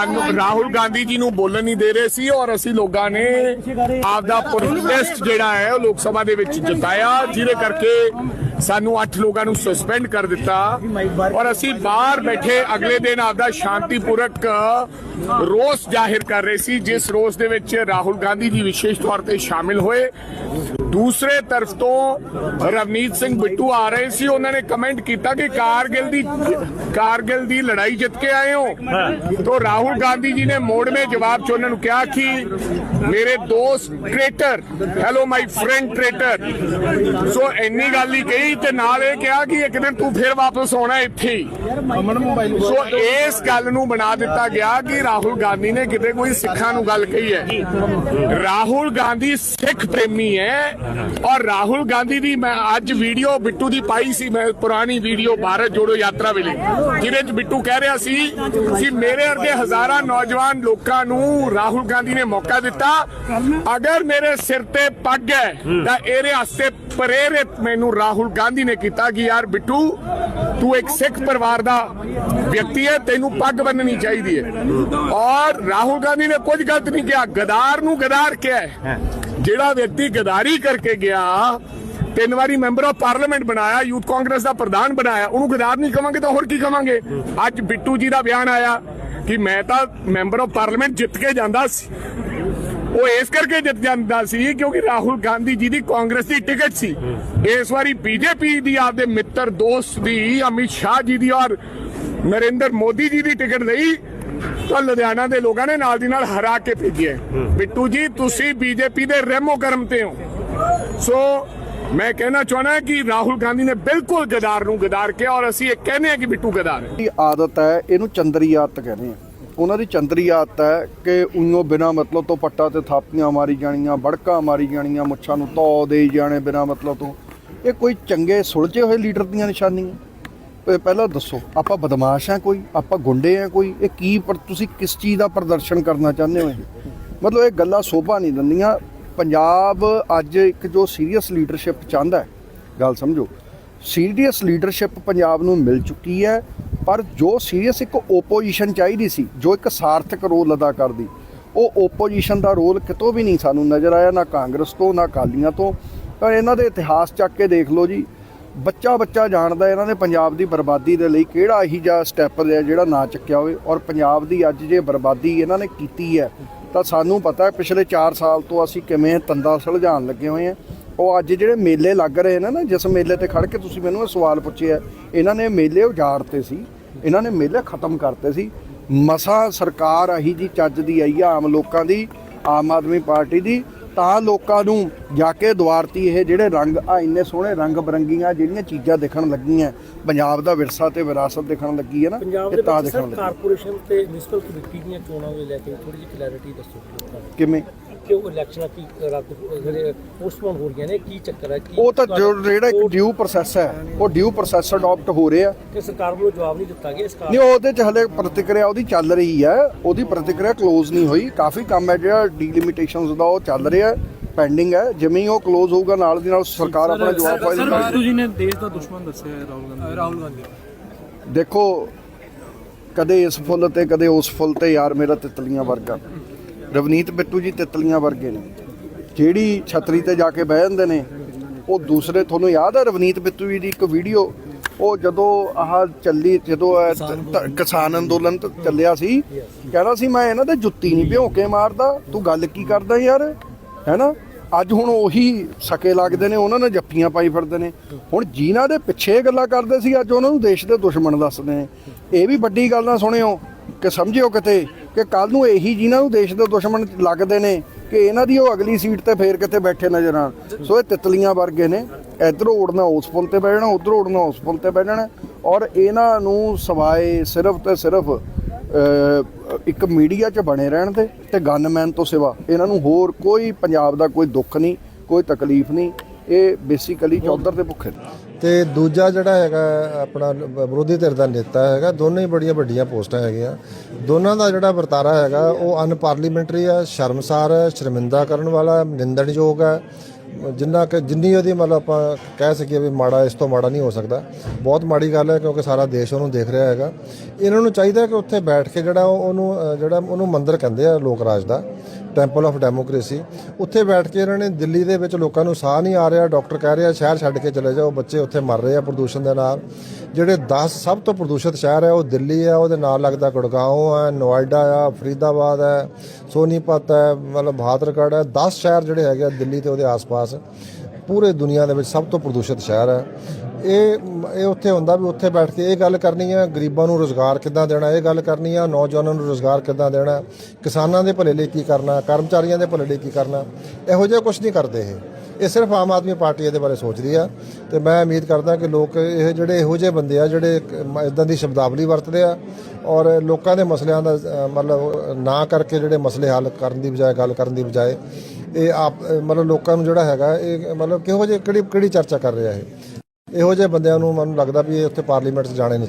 ਸਾਨੂੰ ਰਾਹੁਲ ਗਾਂਧੀ ਜੀ ਨੂੰ ਬੋਲਣ ਨਹੀਂ ਦੇ ਰਹੇ ਸੀ ਔਰ ਅਸੀਂ ਲੋਕਾਂ ਨੇ ਆਪਦਾ ਪ੍ਰੋਟੈਸਟ ਜਿਹੜਾ ਹੈ ਉਹ ਲੋਕ ਸਭਾ ਦੇ ਵਿੱਚ ਜਤਾਇਆ, ਜਿਹਦੇ ਕਰਕੇ ਸਾਨੂੰ 8 ਲੋਕਾਂ ਨੂੰ ਸਸਪੈਂਡ ਕਰ ਦਿੱਤਾ ਔਰ ਅਸੀਂ ਬਾਹਰ ਬੈਠੇ ਅਗਲੇ ਦਿਨ ਆਪਦਾ ਸ਼ਾਂਤੀਪੂਰਕ ਰੋਸ ਜ਼ਾਹਿਰ ਕਰ ਰਹੇ ਸੀ, ਜਿਸ ਰੋਸ ਦੇ ਵਿੱਚ ਰਾਹੁਲ ਗਾਂਧੀ ਜੀ ਵਿਸ਼ੇਸ਼ ਤੌਰ ਤੇ ਸ਼ਾਮਿਲ ਹੋਏ। ਦੂਸਰੇ ਤਰਫ ਤੋਂ ਰਵਨੀਤ ਸਿੰਘ ਬਿੱਟੂ ਆ ਰਹੇ ਸੀ। ਉਹਨਾਂ ਨੇ ਕਮੈਂਟ ਕੀਤਾ ਕਿ ਕਾਰਗਿਲ ਦੀ ਕਾਰਗਿਲ ਦੀ ਲੜਾਈ ਜਿੱਤ ਕੇ ਆਏ ਹੋ। तो ਰਾਹੁਲ ਗਾਂਧੀ ਜੀ ਨੇ ਮੋੜਵੇਂ ਜਵਾਬ ਚ ਉਹਨਾਂ ਨੂੰ ਕਿਹਾ ਕਿ ਮੇਰੇ ਦੋਸਤ ਟ੍ਰੇਟਰ ਹੈਲੋ ਮਾਈ ਫਰੈਂਡ ਟ੍ਰੇਟਰ ਸੋ ਇੰਨੀ ਗੱਲ ਹੀ ਕਹੀ ਤੇ ਨਾਲ ਇਹ ਕਿਹਾ ਕਿ ਇੱਕ ਦਿਨ ਤੂੰ ਫਿਰ ਵਾਪਸ ਆਉਣਾ ਇੱਥੇ ਸੋ ਇਸ ਗੱਲ ਨੂੰ ਬਣਾ ਦਿੱਤਾ ਗਿਆ ਕਿ ਰਾਹੁਲ ਗਾਂਧੀ ਨੇ ਕਿਤੇ ਕੋਈ ਸਿੱਖਾਂ ਨੂੰ ਗੱਲ ਕਹੀ ਹੈ। ਰਾਹੁਲ ਗਾਂਧੀ ਸਿੱਖ ਪ੍ਰੇਮੀ ਹੈ ਔਰ ਰਾਹੁਲ ਗਾਂਧੀ ਦੀ ਮੈਂ ਅੱਜ ਵੀਡੀਓ ਬਿੱਟੂ ਦੀ ਪਾਈ ਸੀ ਮੈਂ ਪੁਰਾਣੀ ਵੀਡੀਓ ਭਾਰਤ ਜੋੜੋ ਯਾਤਰਾ ਵੇਲੇ ਜਿਹਦੇ ਚ ਬਿੱਟੂ ਕਹਿ ਰਿਹਾ ਸੀ ਕਿ ਮੇਰੇ ਵਰਗੇ ਹਜ਼ਾਰਾਂ ਨੌਜਵਾਨ ਲੋਕਾਂ ਨੂੰ ਰਾਹੁਲ ਗਾਂਧੀ ਨੇ ਮੌਕਾ ਦਿੱਤਾ। ਅਗਰ ਮੇਰੇ ਸਿਰ ਤੇ ਪੱਗ ਹੈ ਤਾਂ ਇਹਦੇ ਵਾਸਤੇ ਪ੍ਰੇਰਿਤ ਮੈਨੂੰ ਰਾਹੁਲ ਗਾਂਧੀ ਨੇ ਕੀਤਾ ਕਿ ਯਾਰ ਬਿੱਟੂ ਤੂੰ ਇੱਕ ਸਿੱਖ ਪਰਿਵਾਰ ਦਾ ਵਿਅਕਤੀ ਹੈ ਤੈਨੂੰ ਪੱਗ ਬੰਨਣੀ ਚਾਹੀਦੀ ਹੈ। ਔਰ ਰਾਹੁਲ ਗਾਂਧੀ ਨੇ ਕੁਝ ਗਲਤ ਨਹੀਂ ਕਿਹਾ ਗਦਾਰ ਨੂੰ ਗਦਾਰ ਕਿਹਾ ਜਿਹੜਾ ਵਿਅਕਤੀ ਗਦਾਰੀ ਕਰਕੇ ਗਿਆ ਤਿੰਨ ਵਾਰੀ ਮੈਂਬਰ ਆਫ ਪਾਰਲੀਮੈਂਟ ਬਣਾਇਆ ਯੂਥ ਕਾਂਗਰਸ ਦਾ ਪ੍ਰਧਾਨ ਬਣਾਇਆ ਉਹਨੂੰ ਗਦਾਰ ਨਹੀਂ ਕਵਾਂਗੇ ਤਾਂ ਹੋਰ ਕੀ ਕਵਾਂਗੇ? ਅੱਜ ਬਿੱਟੂ ਜੀ ਦਾ ਬਿਆਨ ਆਇਆ ਕਿ ਮੈਂ ਤਾਂ ਮੈਂਬਰ ਆਫ ਪਾਰਲੀਮੈਂਟ ਜਿੱਤ ਕੇ ਜਾਂਦਾ ਸੀ। ਉਹ ਇਸ ਕਰਕੇ ਜਿੱਤ ਜਾਂਦਾ ਸੀ ਕਿਉਂਕਿ ਰਾਹੁਲ ਗਾਂਧੀ ਜੀ ਦੀ ਕਾਂਗਰਸ ਦੀ ਟਿਕਟ ਸੀ। ਇਸ ਵਾਰੀ ਬੀਜੇਪੀ ਦੀ ਆਪਦੇ ਮਿੱਤਰ ਦੋਸਤ ਦੀ ਅਮਿਤ ਸ਼ਾਹ ਜੀ ਦੀ ਔਰ ਨਰਿੰਦਰ ਮੋਦੀ ਜੀ ਦੀ ਟਿਕਟ ਲਈ ਤਾਂ ਲੁਧਿਆਣਾ ਦੇ ਲੋਕਾਂ ਨੇ ਨਾਲ ਦੀ ਨਾਲ ਹਰਾ ਕੇ ਭੇਜਿਆ ਬਿੱਟੂ ਜੀ ਤੁਸੀਂ ਬੀਜੇਪੀ ਦੇ ਰੈਮੋ ਕਰਮ ਤੇ ਹੋ। ਸੋ ਮੈਂ ਕਹਿਣਾ ਚਾਹਣਾ ਕਿ ਰਾਹੁਲ ਗਾਂਧੀ ਨੇ ਬਿਲਕੁਲ ਗਦਾਰ ਨੂੰ ਗਦਾਰ ਕਿਹਾ ਔਰ ਅਸੀਂ ਇਹ ਕਹਿੰਦੇ ਹਾਂ ਕਿ ਬਿੱਟੂ ਗਦਾਰ ਹੈ। ਦੀ ਆਦਤ ਹੈ ਇਹਨੂੰ ਚੰਦਰੀ ਆਦਤ ਕਹਿੰਦੇ ਆ ਉਹਨਾਂ ਦੀ ਚੰਦਰੀ ਆਦਤ ਹੈ ਕਿ ਉਈਓ ਬਿਨਾ ਮਤਲਬ ਤੋਂ ਪੱਟਾ ਤੇ ਥਾਪੀਆਂ ਮਾਰੀ ਜਾਣੀਆਂ, ਬੜਕਾ ਮਾਰੀ ਜਾਣੀਆਂ, ਮੁੱਛਾਂ ਨੂੰ ਧੋ ਦੇਈ ਜਾਣੇ ਬਿਨਾ ਮਤਲਬ ਤੋਂ। ਇਹ ਕੋਈ ਚੰਗੇ ਸੁਲਝੇ ਹੋਏ ਲੀਡਰ ਦੀਆਂ ਨਿਸ਼ਾਨੀਆਂ? ਪਹਿਲਾਂ ਦੱਸੋ, ਆਪਾਂ ਬਦਮਾਸ਼ ਆ ਕੋਈ? ਆਪਾਂ ਗੁੰਡੇ ਆ ਕੋਈ? ਇਹ ਕੀ ਪਰ, ਤੁਸੀਂ ਕਿਸ ਚੀਜ਼ ਦਾ ਪ੍ਰਦਰਸ਼ਨ ਕਰਨਾ ਚਾਹੁੰਦੇ ਹੋ? ਇਹ ਮਤਲਬ ਇਹ ਗੱਲਾਂ ਸੋਭਾ ਨਹੀਂ ਦਿੰਦੀਆਂ। ਪੰਜਾਬ ਅੱਜ ਇੱਕ ਜੋ ਸੀਰੀਅਸ ਲੀਡਰਸ਼ਿਪ ਚਾਹੁੰਦਾ ਹੈ, ਗੱਲ ਸਮਝੋ। ਸੀਰੀਅਸ ਲੀਡਰਸ਼ਿਪ ਪੰਜਾਬ ਨੂੰ ਮਿਲ ਚੁੱਕੀ ਹੈ। ਪਰ ਜੋ ਸੀਰੀਅਸ ਇੱਕ ਓਪੋਜੀਸ਼ਨ ਚਾਹੀਦੀ ਸੀ, ਜੋ ਇੱਕ ਸਾਰਥਕ ਰੋਲ ਅਦਾ ਕਰਦੀ, ਉਹ ਓਪੋਜੀਸ਼ਨ ਦਾ ਰੋਲ ਕਿਤੋਂ ਵੀ ਨਹੀਂ ਸਾਨੂੰ ਨਜ਼ਰ ਆਇਆ, ਨਾ ਕਾਂਗਰਸ ਤੋਂ, ਨਾ ਅਕਾਲੀਆਂ ਤੋਂ। ਤਾਂ ਇਹਨਾਂ ਦੇ ਇਤਿਹਾਸ ਚੱਕ ਕੇ ਦੇਖ ਲਓ ਜੀ। ਬੱਚਾ ਬੱਚਾ ਜਾਣਦਾ ਇਹਨਾਂ ਨੇ ਪੰਜਾਬ ਦੀ ਬਰਬਾਦੀ ਦੇ ਲਈ ਕਿਹੜਾ ਇਹੀ ਜਿਹਾ ਸਟੈਪ ਲਿਆ ਜਿਹੜਾ ਨਾ ਚੱਕਿਆ ਹੋਵੇ। ਔਰ ਪੰਜਾਬ ਦੀ ਅੱਜ ਜੇ ਬਰਬਾਦੀ ਇਹਨਾਂ ਨੇ ਕੀਤੀ ਹੈ, ਤਾਂ ਸਾਨੂੰ ਪਤਾ ਹੈ, ਪਿਛਲੇ 4 ਸਾਲ ਤੋਂ ਅਸੀਂ ਕਿਵੇਂ ਤੰਦਾ ਸੁਲਝਾਉਣ ਲੱਗੇ ਹੋਏ ਹਾਂ। ਉਹ ਅੱਜ ਜਿਹੜੇ ਮੇਲੇ ਲੱਗ ਰਹੇ ਨੇ ਨਾ ਜਿਸ ਮੇਲੇ ਤੇ ਖੜ ਕੇ ਤੁਸੀਂ ਮੈਨੂੰ ਇਹ ਸਵਾਲ ਪੁੱਛਿਆ ਇਹਨਾਂ ਨੇ ਮੇਲੇ ਉਜਾੜਤੇ ਸੀ ਇਹਨਾਂ ਨੇ ਮੇਲੇ ਖਤਮ ਕਰਤੇ ਸੀ। ਮਸਾ ਸਰਕਾਰ ਆਹੀ ਜੀ ਚੱਜ ਦੀ ਆਈ ਆ ਆਮ ਲੋਕਾਂ ਦੀ ਆਮ ਆਦਮੀ ਪਾਰਟੀ ਦੀ ਤਾਂ ਲੋਕਾਂ ਨੂੰ ਜਾ ਕੇ ਦੁਆਰਤੀ ਇਹ ਜਿਹੜੇ ਰੰਗ ਆ ਇੰਨੇ ਸੋਹਣੇ ਰੰਗ ਬਰੰਗੀਆਂ ਜਿਹੜੀਆਂ ਚੀਜ਼ਾਂ ਦਿਖਣ ਲੱਗੀਆਂ ਪੰਜਾਬ ਦਾ ਵਿਰਸਾ ਤੇ ਵਿਰਾਸਤ ਦਿਖਣ ਲੱਗੀ ਹੈ ਨਾ ਇਹ ਦੇ ਤਾਂ ਦਿਖਣ ਲੱਗੀ। ਕਾਰਪੋਰੇਸ਼ਨ ਤੇ ਮਿਊਨਿਸਪਲ ਕਮੇਟੀ ਦੀਆਂ ਚੋਣਾਂ ਨੂੰ ਲੈ ਕੇ ਥੋੜੀ ਜਿਹੀ ਕਲੈਰਿਟੀ ਦੱਸੋ। ਕਿਵੇਂ? ਕਿ ਉਹ ਇਲੈਕਸ਼ਨਾਂ ਕੀ ਰੱਦ ਜਿਹੜੇ ਪੋਸਟਪੋਨ ਹੋ ਰਹੀਆਂ ਨੇ ਕੀ ਚੱਕਰ ਹੈ ਕੀ ਉਹ ਤਾਂ ਜੋ ਜਿਹੜਾ ਇੱਕ ਡਿਊ ਪ੍ਰੋਸੈਸ ਹੈ ਉਹ ਡਿਊ ਪ੍ਰੋਸੈਸ ਅਡਾਪਟ ਹੋ ਰਿਹਾ। ਕਿ ਸਰਕਾਰ ਵੱਲੋਂ ਜਵਾਬ ਨਹੀਂ ਦਿੱਤਾ ਗਿਆ ਇਸ ਕਾਰਨ? ਨਹੀਂ ਉਹਦੇ ਚ ਹਲੇ ਪ੍ਰਤੀਕਿਰਿਆ ਉਹਦੀ ਚੱਲ ਰਹੀ ਹੈ। ਉਹਦੀ ਪ੍ਰਤੀਕਿਰਿਆ ਕਲੋਜ਼ ਨਹੀਂ ਹੋਈ। ਕਾਫੀ ਕੰਮ ਹੈ ਜਿਹੜਾ ਡੀਲਿਮਿਟੇਸ਼ਨਸ ਦਾ ਉਹ ਚੱਲ ਰਿਹਾ ਪੈਂਡਿੰਗ ਹੈ। ਜਿਵੇਂ ਉਹ ਕਲੋਜ਼ ਹੋਊਗਾ ਨਾਲ ਦੀ ਨਾਲ ਸਰਕਾਰ ਆਪਣਾ ਜਵਾਬ ਫਾਈਲ ਸਰ ਜੀ ਨੇ ਦੇਸ਼ ਦਾ ਦੁਸ਼ਮਣ ਦੱਸਿਆ ਹੈ ਰਾਹੁਲ ਗਾਂਧੀ। ਰਾਹੁਲ ਗਾਂਧੀ। ਦੇਖੋ ਕਦੇ ਇਸ ਫੁੱਲ ਤੇ ਕਦੇ ਉਸ ਫੁੱਲ ਤੇ ਯਾਰ ਮੇਰਾ ਤਿਤਲੀਆਂ ਵਰਗਾ। ਰਵਨੀਤ ਬਿੱਟੂ ਜੀ ਤਿਤਲੀਆਂ ਵਰਗੇ ਨੇ। ਜਿਹੜੀ ਛਤਰੀ ਤੇ ਜਾ ਕੇ ਬਹਿ ਜਾਂਦੇ ਨੇ ਉਹ ਦੂਸਰੇ ਤੁਹਾਨੂੰ ਯਾਦ ਹੈ ਰਵਨੀਤ ਬਿੱਟੂ ਜੀ ਦੀ ਇੱਕ ਵੀਡੀਓ? ਉਹ ਜਦੋਂ ਆਹ ਚੱਲੀ ਜਦੋਂ ਕਿਸਾਨ ਅੰਦੋਲਨ। ਚੱਲਿਆ ਸੀ ਕਹਿੰਦਾ ਸੀ ਮੈਂ ਇਹਨਾਂ ਤੇ ਜੁੱਤੀ ਨਹੀਂ ਭਿਉਂ ਕੇ ਮਾਰਦਾ ਤੂੰ ਗੱਲ ਕੀ ਕਰਦਾ ਯਾਰ? ਹੈਨਾ? ਅੱਜ ਹੁਣ ਉਹੀ ਸਕੇ ਲੱਗਦੇ ਨੇ ਉਹਨਾਂ ਨੇ ਜੱਫੀਆਂ ਪਾਈ ਫਿਰਦੇ ਨੇ। ਹੁਣ ਜਿਨ੍ਹਾਂ ਦੇ ਪਿੱਛੇ ਗੱਲਾਂ ਕਰਦੇ ਸੀ ਅੱਜ ਉਹਨਾਂ ਨੂੰ ਦੇਸ਼ ਦੇ ਦੁਸ਼ਮਣ ਦੱਸਦੇ ਨੇ। ਇਹ ਵੀ ਵੱਡੀ ਗੱਲ ਨਾ ਸੁਣਿਓ ਕਿ ਸਮਝਿਓ ਕਿਤੇ ਕਿ ਕੱਲ ਨੂੰ ਇਹੀ ਜਿਨ੍ਹਾਂ ਨੂੰ ਦੇਸ਼ ਦੇ ਦੁਸ਼ਮਣ ਲੱਗਦੇ ਨੇ ਕਿ ਇਹਨਾਂ ਦੀ ਉਹ ਅਗਲੀ ਸੀਟ ਤੇ ਫੇਰ ਕਿਤੇ ਬੈਠੇ ਨਜ਼ਰ ਆਣ ਸੋ ਇਹ ਤਿਤਲੀਆਂ ਵਰਗੇ ਨੇ। ਇਧਰੋਂ ਉੜਨਾ ਉਸ ਪੁਲ ਤੇ ਬਹਿ ਜਾਣਾ ਉਧਰੋਂ ਉੜਨਾ ਉਸ ਪੁਲ ਤੇ ਬਹਿ ਜਾਣਾ ਔਰ ਇਹਨਾਂ ਨੂੰ ਸਵਾਏ ਸਿਰਫ ਤੇ ਸਿਰਫ ਇੱਕ ਮੀਡੀਆ 'ਚ ਬਣੇ ਰਹਿਣ ਦੇ ਤੇ ਗਨਮੈਨ ਤੋਂ ਸਿਵਾ। ਇਹਨਾਂ ਨੂੰ ਹੋਰ ਕੋਈ ਪੰਜਾਬ ਦਾ ਕੋਈ ਦੁੱਖ ਨਹੀਂ, ਕੋਈ ਤਕਲੀਫ ਨਹੀਂ। ਇਹ ਬੇਸਿਕਲੀ ਚੌਧਰ ਦੇ ਭੁੱਖੇ ਨੇ। ਤੇ ਦੂਜਾ ਜਿਹੜਾ ਹੈਗਾ ਆਪਣਾ ਵਿਰੋਧੀ ਧਿਰ ਦਾ ਨੇਤਾ ਹੈਗਾ, ਦੋਨੇ ਹੀ ਬੜੀਆਂ ਵੱਡੀਆਂ ਪੋਸਟਾਂ ਹੈਗੀਆਂ। ਦੋਨਾਂ ਦਾ ਜਿਹੜਾ ਵਰਤਾਰਾ ਹੈਗਾ, ਉਹ ਅਨਪਾਰਲੀਮੈਂਟਰੀ ਹੈ, ਸ਼ਰਮਸਾਰ ਹੈ, ਸ਼ਰਮਿੰਦਾ ਕਰਨ ਵਾਲਾ ਨਿੰਦਣਯੋਗ ਹੈ। ਜਿੰਨਾ ਕਿ ਜਿੰਨੀ ਉਹਦੀ ਮਤਲਬ ਆਪਾਂ ਕਹਿ ਸਕੀਏ ਵੀ ਮਾੜਾ, ਇਸ ਤੋਂ ਮਾੜਾ ਨਹੀਂ ਹੋ ਸਕਦਾ। ਬਹੁਤ ਮਾੜੀ ਗੱਲ ਹੈ ਕਿਉਂਕਿ ਸਾਰਾ ਦੇਸ਼ ਉਹਨੂੰ ਦੇਖ ਰਿਹਾ ਹੈਗਾ। ਇਹਨਾਂ ਨੂੰ ਚਾਹੀਦਾ ਕਿ ਉੱਥੇ ਬੈਠ ਕੇ ਜਿਹੜਾ ਉਹ- ਉਹਨੂੰ ਜਿਹੜਾ ਉਹਨੂੰ ਮੰਦਰ ਕਹਿੰਦੇ ਆ ਲੋਕ ਰਾਜ ਦਾ। ਟੈਂਪਲ ਆਫ ਡੈਮੋਕ੍ਰੇਸੀ ਉੱਥੇ ਬੈਠ ਕੇ ਇਹਨਾਂ ਨੇ ਦਿੱਲੀ ਦੇ ਵਿੱਚ ਲੋਕਾਂ ਨੂੰ ਸਾਹ ਨਹੀਂ ਆ ਰਿਹਾ। ਡਾਕਟਰ ਕਹਿ ਰਿਹਾ, ਸ਼ਹਿਰ ਛੱਡ ਕੇ ਚਲੇ ਜਾਓ, ਬੱਚੇ ਉੱਥੇ ਮਰ ਰਹੇ ਆ ਪ੍ਰਦੂਸ਼ਣ ਦੇ ਨਾਲ। ਜਿਹੜੇ 10 ਸਭ ਤੋਂ ਪ੍ਰਦੂਸ਼ਿਤ ਸ਼ਹਿਰ ਹੈ ਉਹ ਦਿੱਲੀ ਹੈ ਉਹਦੇ ਨਾਲ ਲੱਗਦਾ ਗੁੜਗਾਉਂ ਹੈ ਨੋਇਡਾ ਆ, ਫਰੀਦਾਬਾਦ ਹੈ ਸੋਨੀਪਤ ਹੈ ਮਤਲਬ ਬਹਾਦਰਗੜ੍ਹ ਹੈ 10 ਸ਼ਹਿਰ ਜਿਹੜੇ ਹੈਗੇ ਆ ਦਿੱਲੀ ਤੇ ਉਹਦੇ ਆਸ-ਪਾਸ। ਪੂਰੇ ਦੁਨੀਆ ਦੇ ਵਿੱਚ ਸਭ ਤੋਂ ਪ੍ਰਦੂਸ਼ਿਤ ਸ਼ਹਿਰ ਹੈ ਇਹ ਇਹ ਉੱਥੇ ਹੁੰਦਾ ਵੀ ਉੱਥੇ ਬੈਠ ਕੇ ਇਹ ਗੱਲ ਕਰਨੀ ਹੈ ਗਰੀਬਾਂ ਨੂੰ ਰੋਜ਼ਗਾਰ ਕਿੱਦਾਂ ਦੇਣਾ, ਇਹ ਗੱਲ ਕਰਨੀ ਆ, ਨੌਜਵਾਨਾਂ ਨੂੰ ਰੋਜ਼ਗਾਰ ਕਿੱਦਾਂ ਦੇਣਾ, ਕਿਸਾਨਾਂ ਦੇ ਭਲੇ ਲਈ ਕੀ ਕਰਨਾ, ਕਰਮਚਾਰੀਆਂ ਦੇ ਭਲੇ ਲਈ ਕੀ ਕਰਨਾ, ਇਹੋ ਜਿਹਾ ਕੁਝ ਨਹੀਂ ਕਰਦੇ ਇਹ। ਇਹ ਸਿਰਫ ਆਮ ਆਦਮੀ ਪਾਰਟੀ ਇਹਦੇ ਬਾਰੇ ਸੋਚਦੀ ਆ ਤੇ ਮੈਂ ਉਮੀਦ ਕਰਦਾ ਕਿ ਲੋਕ ਇਹ ਜਿਹੜੇ ਇਹੋ ਜਿਹੇ ਬੰਦੇ ਆ, ਜਿਹੜੇ ਇਦਾਂ ਦੀ ਸ਼ਬਦਾਵਲੀ ਵਰਤਦੇ ਆ ਔਰ ਲੋਕਾਂ ਦੇ ਮਸਲਿਆਂ ਦਾ ਮਤਲਬ ਨਾ ਕਰਕੇ ਜਿਹੜੇ ਮਸਲੇ ਹੱਲ ਕਰਨ ਦੀ ਬਜਾਏ, ਗੱਲ ਕਰਨ ਦੀ ਬਜਾਏ, ਇਹ ਆਪ, ਮਤਲਬ ਲੋਕਾਂ ਨੂੰ ਜਿਹੜਾ ਹੈਗਾ, ਇਹ ਮਤਲਬ ਕਿਹੋ ਜਿਹੇ, ਕਿਹੜੀ ਕਿਹੜੀ ਚਰਚਾ ਕਰ ਰਿਹਾ ਇਹ? ਇਹੋ ਜਿਹੇ ਬੰਦਿਆਂ ਨੂੰ ਮੈਨੂੰ ਲੱਗਦਾ ਵੀ ਇਹ ਉੱਥੇ ਪਾਰਲੀਮੈਂਟ 'ਚ ਜਾਣੇ ਨਹੀਂ ਚਾਹੀਦੇ।